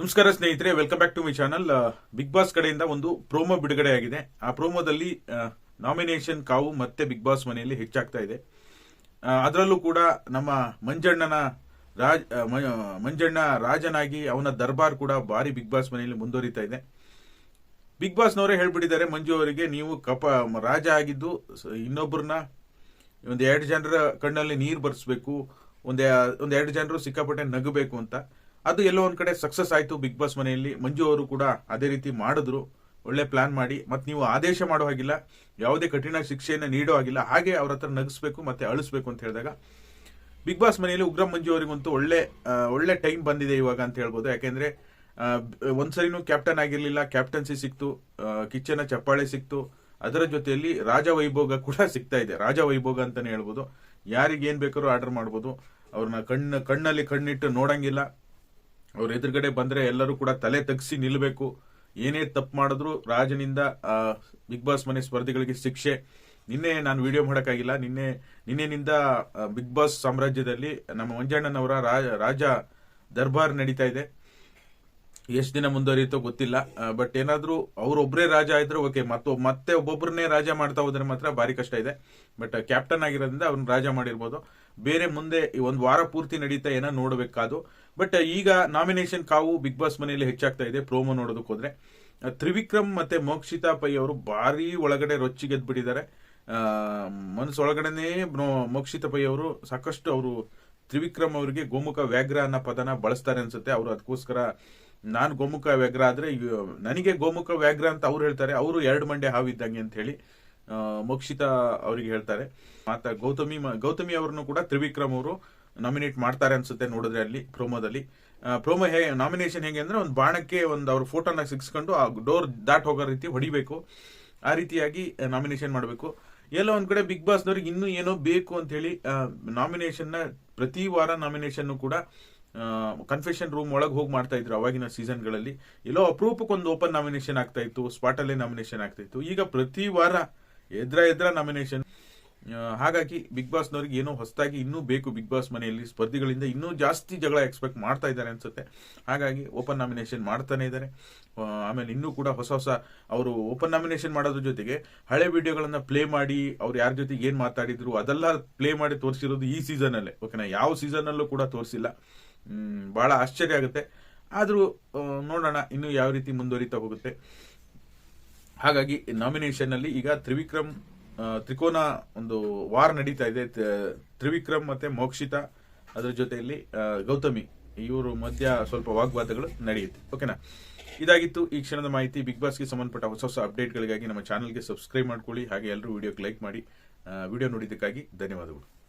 ನಮಸ್ಕಾರ ಸ್ನೇಹಿತರೆ welcome back to my channel Bigg Boss ಕಡೆಯಿಂದ ಒಂದು ಪ್ರೋಮೋ ಬಿಡುಗಡೆ ಆಗಿದೆ ಆ ಪ್ರೋಮೋದಲ್ಲಿ ನಾಮಿನೇಷನ್ ಕಾವು ಮತ್ತೆ ಬಿಗ್ ಬಾಸ್ ಮನೆಯಲ್ಲಿ ಹೆಚ್ಚಾಗ್ತಾ ಇದೆ. ಅದರಲ್ಲೂ ಕೂಡ ನಮ್ಮ ಮಂಜಣ್ಣನ ರಾಜ್ ಮಂಜಣ್ಣ ರಾಜನಾಗಿ ಅವನ ದರ್ಬಾರ್ ಕೂಡ ಭಾರಿ ಬಿಗ್ ಬಾಸ್ ಮನೆಯಲ್ಲಿ ಮುಂದುವರಿತಾ ಇದೆ. ಬಿಗ್ ಬಾಸ್ನವರೇ ಹೇಳ್ಬಿಟ್ಟಿದ್ದಾರೆ, ಮಂಜು ಅವರಿಗೆ ನೀವು ಕಪ, ರಾಜ ಆಗಿದ್ದು ಇನ್ನೊಬ್ಬರನ್ನ ಒಂದು ಎರಡು ಜನರ ಕಣ್ಣಲ್ಲಿ ನೀರು ಬರ್ಸ್ಬೇಕು, ಒಂದು ಒಂದು ಎರಡು ಜನರು ಸಿಕ್ಕಾಪಟ್ಟೆ ನಗಬೇಕು ಅಂತ. ಅದು ಎಲ್ಲೋ ಒಂದ್ ಕಡೆ ಸಕ್ಸಸ್ ಆಯ್ತು ಬಿಗ್ ಬಾಸ್ ಮನೆಯಲ್ಲಿ. ಮಂಜು ಅವರು ಕೂಡ ಅದೇ ರೀತಿ ಮಾಡಿದ್ರು. ಒಳ್ಳೆ ಪ್ಲಾನ್ ಮಾಡಿ. ಮತ್ತೆ ನೀವು ಆದೇಶ ಮಾಡೋ ಹಾಗಿಲ್ಲ. ಯಾವುದೇ ಕಠಿಣ ಶಿಕ್ಷೆಯನ್ನು ನೀಡೋ ಹಾಗಿಲ್ಲ. ಹಾಗೆ ಅವ್ರ ಹತ್ರ ನಗಿಸ್ಬೇಕು ಮತ್ತೆ ಅಳಿಸ್ಬೇಕು ಅಂತ ಹೇಳಿದಾಗ ಬಿಗ್ ಬಾಸ್ ಮನೆಯಲ್ಲಿ ಉಗ್ರ ಮಂಜು ಅವರಿಗಂತೂ ಒಳ್ಳೆ ಒಳ್ಳೆ ಟೈಮ್ ಬಂದಿದೆ ಇವಾಗ ಅಂತ ಹೇಳ್ಬೋದು. ಯಾಕೆಂದ್ರೆ ಒಂದ್ಸರಿನೂ ಕ್ಯಾಪ್ಟನ್ ಆಗಿರ್ಲಿಲ್ಲ. ಕ್ಯಾಪ್ಟನ್ಸಿ ಸಿಕ್ತು. ಕಿಚ್ಚನ ಚಪ್ಪಾಳೆ ಸಿಕ್ತು. ಅದರ ಜೊತೆಯಲ್ಲಿ ರಾಜ ವೈಭೋಗ ಕೂಡ ಸಿಗ್ತಾ ಇದೆ. ರಾಜ ವೈಭೋಗ ಅಂತಾನೆ ಹೇಳ್ಬೋದು. ಯಾರಿಗೆ ಏನ್ ಬೇಕಾದ್ರೂ ಆರ್ಡರ್ ಮಾಡ್ಬೋದು. ಅವ್ರನ್ನ ಕಣ್ಣು, ಕಣ್ಣಲ್ಲಿ ಕಣ್ಣಿಟ್ಟು ನೋಡಂಗಿಲ್ಲ. ಅವ್ರ ಎದುರುಗಡೆ ಬಂದ್ರೆ ಎಲ್ಲರೂ ಕೂಡ ತಲೆ ತಗ್ಸಿ ನಿಲ್ಬೇಕು. ಏನೇ ತಪ್ಪು ಮಾಡಿದ್ರು ರಾಜನಿಂದ ಬಿಗ್ ಬಾಸ್ ಮನೆ ಸ್ಪರ್ಧಿಗಳಿಗೆ ಶಿಕ್ಷೆ. ನಿನ್ನೆ ನಾನು ವಿಡಿಯೋ ಮಾಡೋಕ್ಕಾಗಿಲ್ಲ. ನಿನ್ನೆ, ನಿನ್ನೆನಿಂದ ಬಿಗ್ ಬಾಸ್ ಸಾಮ್ರಾಜ್ಯದಲ್ಲಿ ನಮ್ಮ ಮಂಜಣ್ಣನವರ ರಾಜ ದರ್ಬಾರ್ ನಡೀತಾ ಇದೆ. ಎಷ್ಟು ದಿನ ಮುಂದುವರಿಯುತ್ತೋ ಗೊತ್ತಿಲ್ಲ. ಬಟ್ ಏನಾದರೂ ಅವರೊಬ್ಬರೇ ರಾಜ ಇದ್ರೆ ಓಕೆ ಮತ್ತು ಮತ್ತೆ ಒಬ್ಬೊಬ್ಬರನ್ನೇ ರಾಜ ಮಾಡ್ತಾ ಹೋದ್ರೆ ಮಾತ್ರ ಭಾರಿ ಕಷ್ಟ ಇದೆ. ಬಟ್ ಕ್ಯಾಪ್ಟನ್ ಆಗಿರೋದ್ರಿಂದ ಅವ್ರನ್ನ ರಾಜ ಮಾಡಿರ್ಬೋದು. ಬೇರೆ ಮುಂದೆ ಒಂದು ವಾರ ಪೂರ್ತಿ ನಡೀತಾ ಏನೋ ನೋಡಬೇಕಾದು ಬಟ್ ಈಗ ನಾಮಿನೇಷನ್ ಕಾವು ಬಿಗ್ ಬಾಸ್ ಮನೆಯಲ್ಲಿ ಹೆಚ್ಚಾಗ್ತಾ ಇದೆ. ಪ್ರೋಮೋ ನೋಡೋದಕ್ಕೆ ಹೋದ್ರೆ. ತ್ರಿವಿಕ್ರಮ್ ಮತ್ತೆ ಮೋಕ್ಷಿತಾ ಪೈ ಅವರು ಭಾರಿ ಒಳಗಡೆ ರೊಚ್ಚಿಗೆದ್ಬಿಟ್ಟಿದ್ದಾರೆ ಒಳಗಡೆನೇ ಮೋಕ್ಷಿತಾ ಪೈ ಅವರು ಸಾಕಷ್ಟು ಅವರು ತ್ರಿವಿಕ್ರಮ್ ಅವರಿಗೆ ಗೋಮುಖ ವ್ಯಾಘ್ರ ಅನ್ನೋ ಪದನ ಬಳಸ್ತಾರೆ ಅನ್ಸುತ್ತೆ. ಅವರು ಅದಕ್ಕೋಸ್ಕರ ನಾನು ಗೋಮುಖ ವ್ಯಾಘ್ರ ಆದ್ರೆ ನನಗೆ ಗೋಮುಖ ವ್ಯಾಘ್ರ ಅಂತ ಅವ್ರು ಹೇಳ್ತಾರೆ. ಅವರು ಎರಡು ಮಂಡೆ ಹಾವಿದ್ದಂಗೆ ಅಂತ ಹೇಳಿ ಮೋಕ್ಷಿತಾ ಅವರಿಗೆ ಹೇಳ್ತಾರೆ. ಮಾತಾ ಗೌತಮಿ ಗೌತಮಿ ಅವರನ್ನು ಕೂಡ ತ್ರಿವಿಕ್ರಮ್ ಅವರು ನಾಮಿನೇಟ್ ಮಾಡ್ತಾರೆ ಅನ್ಸುತ್ತೆ ನೋಡಿದ್ರೆ ಅಲ್ಲಿ ಪ್ರೋಮೋದಲ್ಲಿ ಪ್ರೋಮೋ ಹೇ ನಾಮಿನೇಷನ್ ಹೇಗೆ ಅಂದ್ರೆ ಒಂದು ಬಾಣಕ್ಕೆ ಒಂದು ಅವ್ರ ಫೋಟೋನ ಸಿಕ್ಸ್ಕೊಂಡು ಆ ಡೋರ್ ದಾಟ್ ಹೋಗೋ ರೀತಿ ಹೊಡಿಬೇಕು. ಆ ರೀತಿಯಾಗಿ ನಾಮಿನೇಷನ್ ಮಾಡಬೇಕು. ಎಲ್ಲೋ ಒಂದು ಕಡೆ ಬಿಗ್ ಬಾಸ್ನವ್ರಿಗೆ ಇನ್ನೂ ಏನೋ ಬೇಕು ಅಂತ ಹೇಳಿ ನಾಮಿನೇಷನ್ನ ಪ್ರತಿ ವಾರ ನಾಮಿನೇಷನ್ ಕೂಡ ಕನ್ಫೆಷನ್ ರೂಮ್ ಒಳಗೆ ಹೋಗಿ ಮಾಡ್ತಾ ಇದ್ರು ಅವಾಗಿನ ಸೀಸನ್ಗಳಲ್ಲಿ ಎಲ್ಲೋ ಅಪ್ರೂಪಕ್ಕೆ ಒಂದು ಓಪನ್ ನಾಮಿನೇಷನ್ ಆಗ್ತಾ ಇತ್ತು ಸ್ಪಾಟಲ್ಲೇ ನಾಮಿನೇಷನ್ ಆಗ್ತಾ ಇತ್ತು. ಈಗ ಪ್ರತಿ ವಾರ ಎದ್ರ ಎದ್ರ ನಾಮಿನೇಷನ್ ಹಾಗಾಗಿ ಬಿಗ್ ಬಾಸ್ನವ್ರಿಗೆ ಏನೋ ಹೊಸದಾಗಿ ಇನ್ನೂ ಬೇಕು ಬಿಗ್ ಬಾಸ್ ಮನೆಯಲ್ಲಿ. ಸ್ಪರ್ಧಿಗಳಿಂದ ಇನ್ನೂ ಜಾಸ್ತಿ ಜಗಳ ಎಕ್ಸ್ಪೆಕ್ಟ್ ಮಾಡ್ತಾ ಇದ್ದಾರೆ ಅನ್ಸುತ್ತೆ. ಹಾಗಾಗಿ ಓಪನ್ ನಾಮಿನೇಷನ್ ಮಾಡ್ತಾನೆ ಇದ್ದಾರೆ. ಆಮೇಲೆ ಇನ್ನೂ ಕೂಡ ಹೊಸ ಹೊಸ ಅವರು ಓಪನ್ ನಾಮಿನೇಷನ್ ಮಾಡೋದ್ರ ಜೊತೆಗೆ ಹಳೆ ವಿಡಿಯೋಗಳನ್ನು ಪ್ಲೇ ಮಾಡಿ ಅವ್ರು ಯಾರ ಜೊತೆಗೆ ಏನು ಮಾತಾಡಿದ್ರು ಅದೆಲ್ಲ ಪ್ಲೇ ಮಾಡಿ ತೋರಿಸಿರೋದು ಈ ಸೀಸನಲ್ಲೇ ಓಕೆನಾ ಯಾವ ಸೀಸನಲ್ಲೂ ಕೂಡ ತೋರಿಸಿಲ್ಲ. ಭಾಳ ಆಶ್ಚರ್ಯ ಆಗುತ್ತೆ. ಆದರೂ ನೋಡೋಣ ಇನ್ನೂ ಯಾವ ರೀತಿ ಮುಂದುವರಿತಾ ಹೋಗುತ್ತೆ. ಹಾಗಾಗಿ ನಾಮಿನೇಷನ್ನಲ್ಲಿ ಈಗ ತ್ರಿವಿಕ್ರಮ್ ತ್ರಿಕೋನ ಒಂದು ವಾರ್ ನಡೀತಾ ಇದೆ. ತ್ರಿವಿಕ್ರಮ್ ಮತ್ತೆ ಮೋಕ್ಷಿತಾ ಅದರ ಜೊತೆಯಲ್ಲಿ ಗೌತಮಿ. ಇವರು ಮಧ್ಯ ಸ್ವಲ್ಪ ವಾಗ್ವಾದಗಳು ನಡೆಯುತ್ತೆ. ಓಕೆನಾ? ಇದಾಗಿತ್ತು ಈ ಕ್ಷಣದ ಮಾಹಿತಿ. ಬಿಗ್ ಬಾಸ್ಗೆ ಸಂಬಂಧಪಟ್ಟ ಹೊಸ ಹೊಸ ಅಪ್ಡೇಟ್ಗಳಿಗಾಗಿ ನಮ್ಮ ಚಾನಲ್ಗೆ ಸಬ್ಸ್ಕ್ರೈಬ್ ಮಾಡ್ಕೊಳ್ಳಿ. ಹಾಗೆ ಎಲ್ಲರೂ ವಿಡಿಯೋಗೆ ಲೈಕ್ ಮಾಡಿ ವಿಡಿಯೋ ನೋಡಿದ್ದಕ್ಕಾಗಿ ಧನ್ಯವಾದಗಳು.